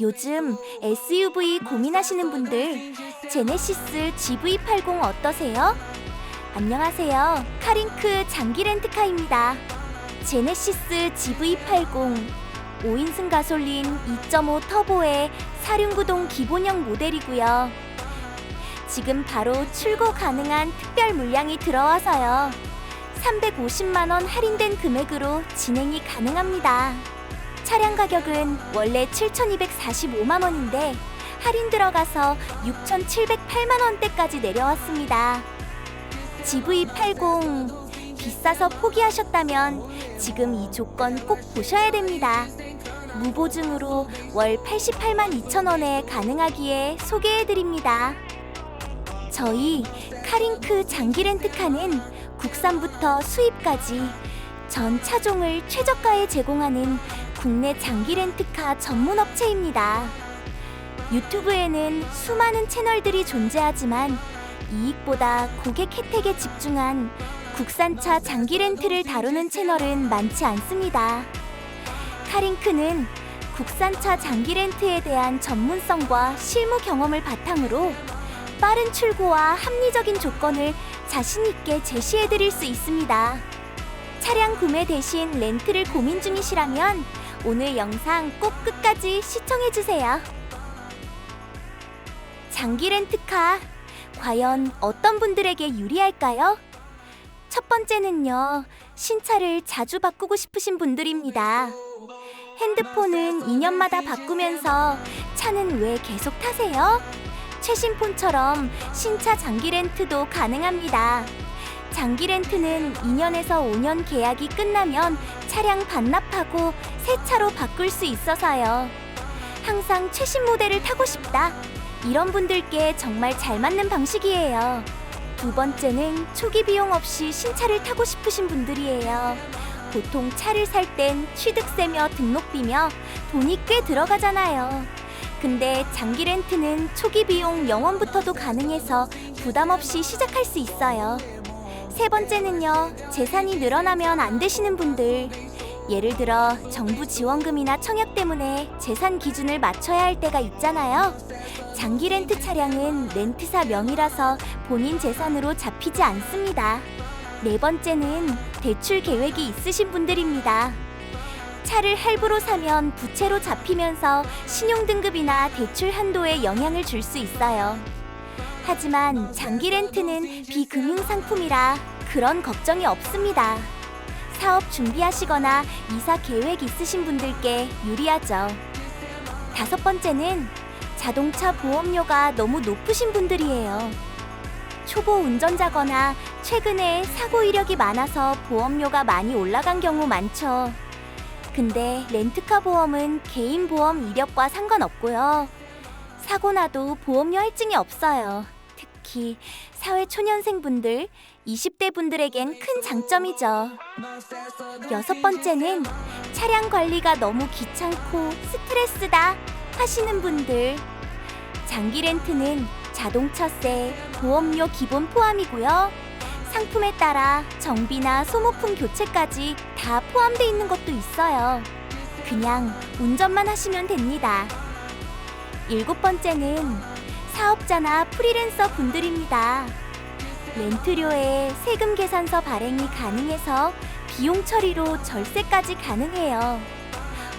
요즘 SUV 고민하시는 분들 제네시스 GV80 어떠세요? 안녕하세요. 카링크 장기 렌트카입니다. 제네시스 GV80 5인승 가솔린 2.5 터보의 사륜구동 기본형 모델이고요. 지금 바로 출고 가능한 특별 물량이 들어와서요. 350만 원 할인된 금액으로 진행이 가능합니다. 차량 가격은 원래 7,245만 원인데 할인 들어가서 6,708만 원대까지 내려왔습니다. GV80 비싸서 포기하셨다면 지금 이 조건 꼭 보셔야 됩니다. 무보증으로 월 88만 2천 원에 가능하기에 소개해 드립니다. 저희 카링크 장기 렌트카는 국산부터 수입까지 전 차종을 최저가에 제공하는 국내 장기 렌트카 전문 업체입니다. 유튜브에는 수많은 채널들이 존재하지만 이익보다 고객 혜택에 집중한 국산차 장기 렌트를 다루는 채널은 많지 않습니다. 카링크는 국산차 장기 렌트에 대한 전문성과 실무 경험을 바탕으로 빠른 출고와 합리적인 조건을 자신 있게 제시해 드릴 수 있습니다. 차량 구매 대신 렌트를 고민 중이시라면 오늘 영상 꼭 끝까지 시청해 주세요. 장기 렌트카 과연 어떤 분들에게 유리할까요? 첫 번째는요. 신차를 자주 바꾸고 싶으신 분들입니다. 핸드폰은 2년마다 바꾸면서 차는 왜 계속 타세요? 최신 폰처럼 신차 장기 렌트도 가능합니다. 장기 렌트는 2년에서 5년 계약이 끝나면 차량 반납하고 새 차로 바꿀 수 있어서요. 항상 최신 모델을 타고 싶다. 이런 분들께 정말 잘 맞는 방식이에요. 두 번째는 초기 비용 없이 신차를 타고 싶으신 분들이에요. 보통 차를 살 땐 취득세며 등록비며 돈이 꽤 들어가잖아요. 근데 장기 렌트는 초기 비용 0원부터도 가능해서 부담 없이 시작할 수 있어요. 세 번째는요, 재산이 늘어나면 안 되시는 분들. 예를 들어 정부 지원금이나 청약 때문에 재산 기준을 맞춰야 할 때가 있잖아요. 장기 렌트 차량은 렌트사 명의라서 본인 재산으로 잡히지 않습니다. 네 번째는 대출 계획이 있으신 분들입니다. 차를 할부로 사면 부채로 잡히면서 신용등급이나 대출 한도에 영향을 줄 수 있어요. 하지만 장기 렌트는 비금융 상품이라 그런 걱정이 없습니다. 사업 준비하시거나 이사 계획 있으신 분들께 유리하죠. 다섯 번째는 자동차 보험료가 너무 높으신 분들이에요. 초보 운전자거나 최근에 사고 이력이 많아서 보험료가 많이 올라간 경우 많죠. 근데 렌트카 보험은 개인 보험 이력과 상관없고요. 사고 나도 보험료 할증이 없어요. 특히 사회 초년생 분들, 20대 분들에겐 큰 장점이죠. 여섯 번째는 차량 관리가 너무 귀찮고 스트레스다 하시는 분들. 장기 렌트는 자동차세, 보험료 기본 포함이고요. 상품에 따라 정비나 소모품 교체까지 다 포함돼 있는 것도 있어요. 그냥 운전만 하시면 됩니다. 일곱 번째는 사업자나 프리랜서 분들입니다. 렌트료에 세금 계산서 발행이 가능해서 비용 처리로 절세까지 가능해요.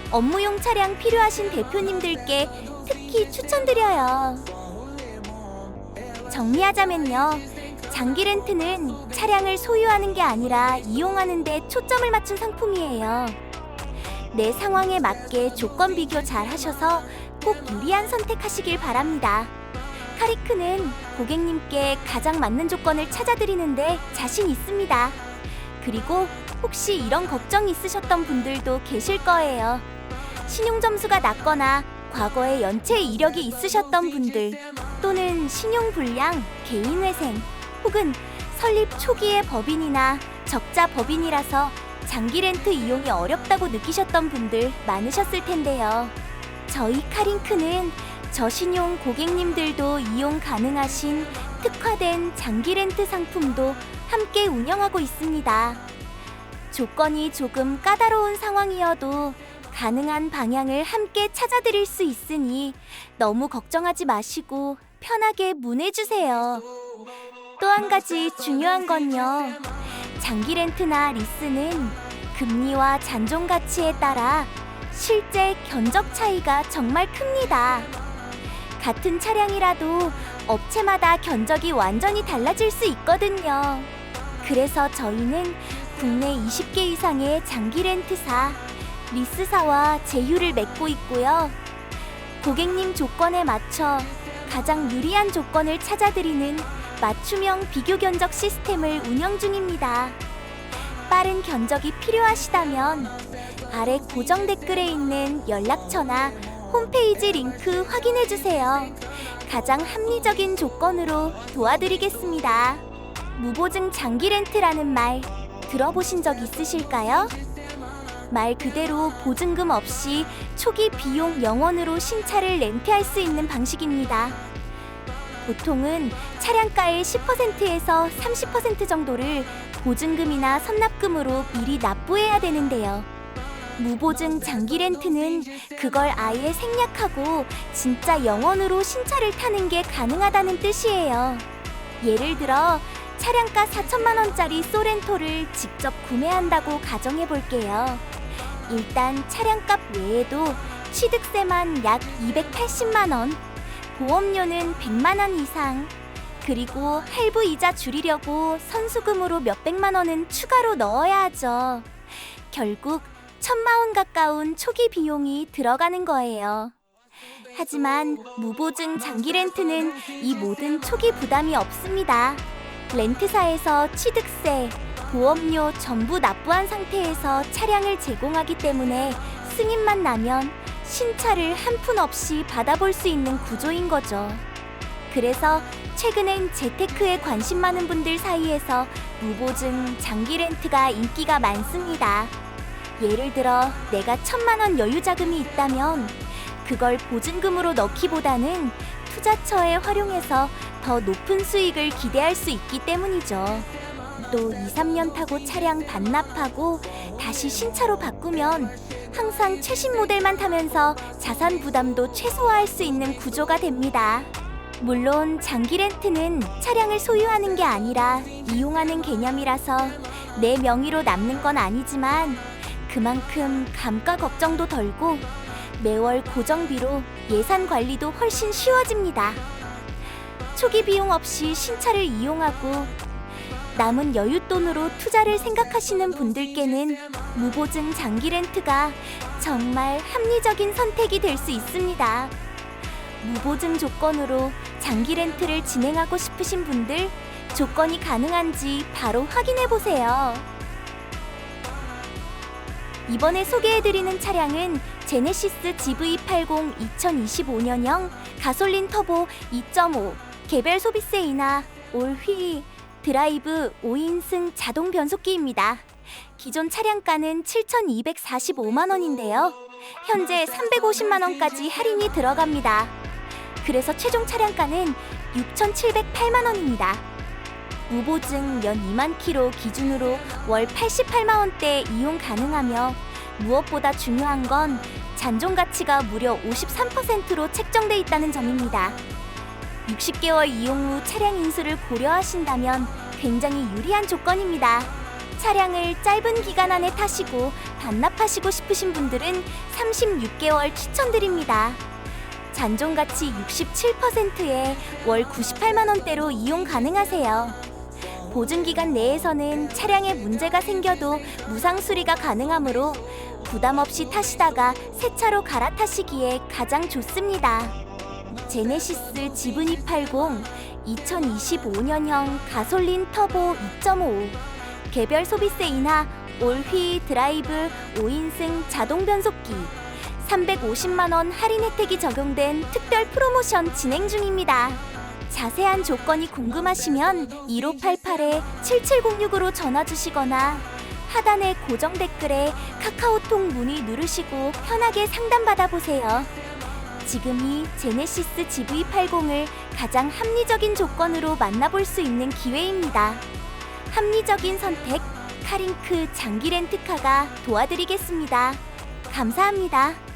업무용 차량 필요하신 대표님들께 특히 추천드려요. 정리하자면요. 장기 렌트는 차량을 소유하는 게 아니라 이용하는 데 초점을 맞춘 상품이에요. 내 상황에 맞게 조건 비교 잘 하셔서 꼭 유리한 선택하시길 바랍니다. 카리크는 고객님께 가장 맞는 조건을 찾아드리는데 자신 있습니다. 그리고 혹시 이런 걱정 있으셨던 분들도 계실 거예요. 신용 점수가 낮거나 과거에 연체 이력이 있으셨던 분들 또는 신용 불량, 개인 회생 혹은 설립 초기의 법인이나 적자 법인이라서 장기 렌트 이용이 어렵다고 느끼셨던 분들 많으셨을 텐데요. 저희 카링크는 저신용 고객님들도 이용 가능하신 특화된 장기 렌트 상품도 함께 운영하고 있습니다. 조건이 조금 까다로운 상황이어도 가능한 방향을 함께 찾아드릴 수 있으니 너무 걱정하지 마시고 편하게 문의주세요. 또 한 가지 중요한 건요. 장기 렌트나 리스는 금리와 잔존 가치에 따라 실제 견적 차이가 정말 큽니다. 같은 차량이라도 업체마다 견적이 완전히 달라질 수 있거든요. 그래서 저희는 국내 20개 이상의 장기 렌트사, 리스사와 제휴를 맺고 있고요. 고객님 조건에 맞춰 가장 유리한 조건을 찾아드리는 맞춤형 비교 견적 시스템을 운영 중입니다. 빠른 견적이 필요하시다면 아래 고정 댓글에 있는 연락처나 홈페이지 링크 확인해 주세요. 가장 합리적인 조건으로 도와드리겠습니다. 무보증 장기 렌트라는 말 들어보신 적 있으실까요? 말 그대로 보증금 없이 초기 비용 영원으로 신차를 렌트할 수 있는 방식입니다. 보통은 차량가의 10%에서 30% 정도를 보증금이나 선납금으로 미리 납부해야 되는데요. 무보증 장기 렌트는 그걸 아예 생략하고 진짜 영원으로 신차를 타는 게 가능하다는 뜻이에요. 예를 들어 차량가 4천만 원짜리 소렌토를 직접 구매한다고 가정해 볼게요. 일단 차량값 외에도 취득세만 약 280만 원, 보험료는 100만 원 이상, 그리고 할부 이자 줄이려고 선수금으로 몇백만 원은 추가로 넣어야 하죠. 결국 천만 원 가까운 초기 비용이 들어가는 거예요. 하지만 무보증 장기 렌트는 이 모든 초기 부담이 없습니다. 렌트사에서 취득세, 보험료 전부 납부한 상태에서 차량을 제공하기 때문에 승인만 나면 신차를 한 푼 없이 받아볼 수 있는 구조인 거죠. 그래서 최근엔 재테크에 관심 많은 분들 사이에서 무보증 장기 렌트가 인기가 많습니다. 예를 들어 내가 천만 원 여유 자금이 있다면 그걸 보증금으로 넣기보다는 투자처에 활용해서 더 높은 수익을 기대할 수 있기 때문이죠. 또 2, 3년 타고 차량 반납하고 다시 신차로 바꾸면 항상 최신 모델만 타면서 자산 부담도 최소화할 수 있는 구조가 됩니다. 물론 장기 렌트는 차량을 소유하는 게 아니라 이용하는 개념이라서 내 명의로 남는 건 아니지만 그만큼 감가 걱정도 덜고 매월 고정비로 예산 관리도 훨씬 쉬워집니다. 초기 비용 없이 신차를 이용하고 남은 여윳돈으로 투자를 생각하시는 분들께는 무보증 장기 렌트가 정말 합리적인 선택이 될 수 있습니다. 무보증 조건으로 장기 렌트를 진행하고 싶으신 분들 조건이 가능한지 바로 확인해 보세요. 이번에 소개해드리는 차량은 제네시스 GV80 2025년형 가솔린 터보 2.5 개별 소비세 인하 올휘 드라이브 5인승 자동 변속기입니다. 기존 차량가는 7,245만 원인데요. 현재 350만 원까지 할인이 들어갑니다. 그래서 최종 차량가는 6,708만 원입니다. 무보증 연 2만 킬로 기준으로 월 88만 원대 이용 가능하며 무엇보다 중요한 건 잔존 가치가 무려 53%로 책정돼 있다는 점입니다. 60개월 이용 후 차량 인수를 고려하신다면 굉장히 유리한 조건입니다. 차량을 짧은 기간 안에 타시고 반납하시고 싶으신 분들은 36개월 추천드립니다. 잔존 가치 67%에 월 98만 원대로 이용 가능하세요. 보증 기간 내에서는 차량에 문제가 생겨도 무상 수리가 가능하므로 부담 없이 타시다가 새 차로 갈아타시기에 가장 좋습니다. 제네시스 지브니 80 2025년형 가솔린 터보 2.5 개별 소비세 인하 올휘 드라이브 5인승 자동 변속기 350만 원 할인 혜택이 적용된 특별 프로모션 진행 중입니다. 자세한 조건이 궁금하시면 1588-7706으로 전화 주시거나 하단의 고정 댓글에 카카오톡 문의 누르시고 편하게 상담받아 보세요. 지금이 제네시스 GV80을 가장 합리적인 조건으로 만나볼 수 있는 기회입니다. 합리적인 선택, 카링크 장기 렌트카가 도와드리겠습니다. 감사합니다.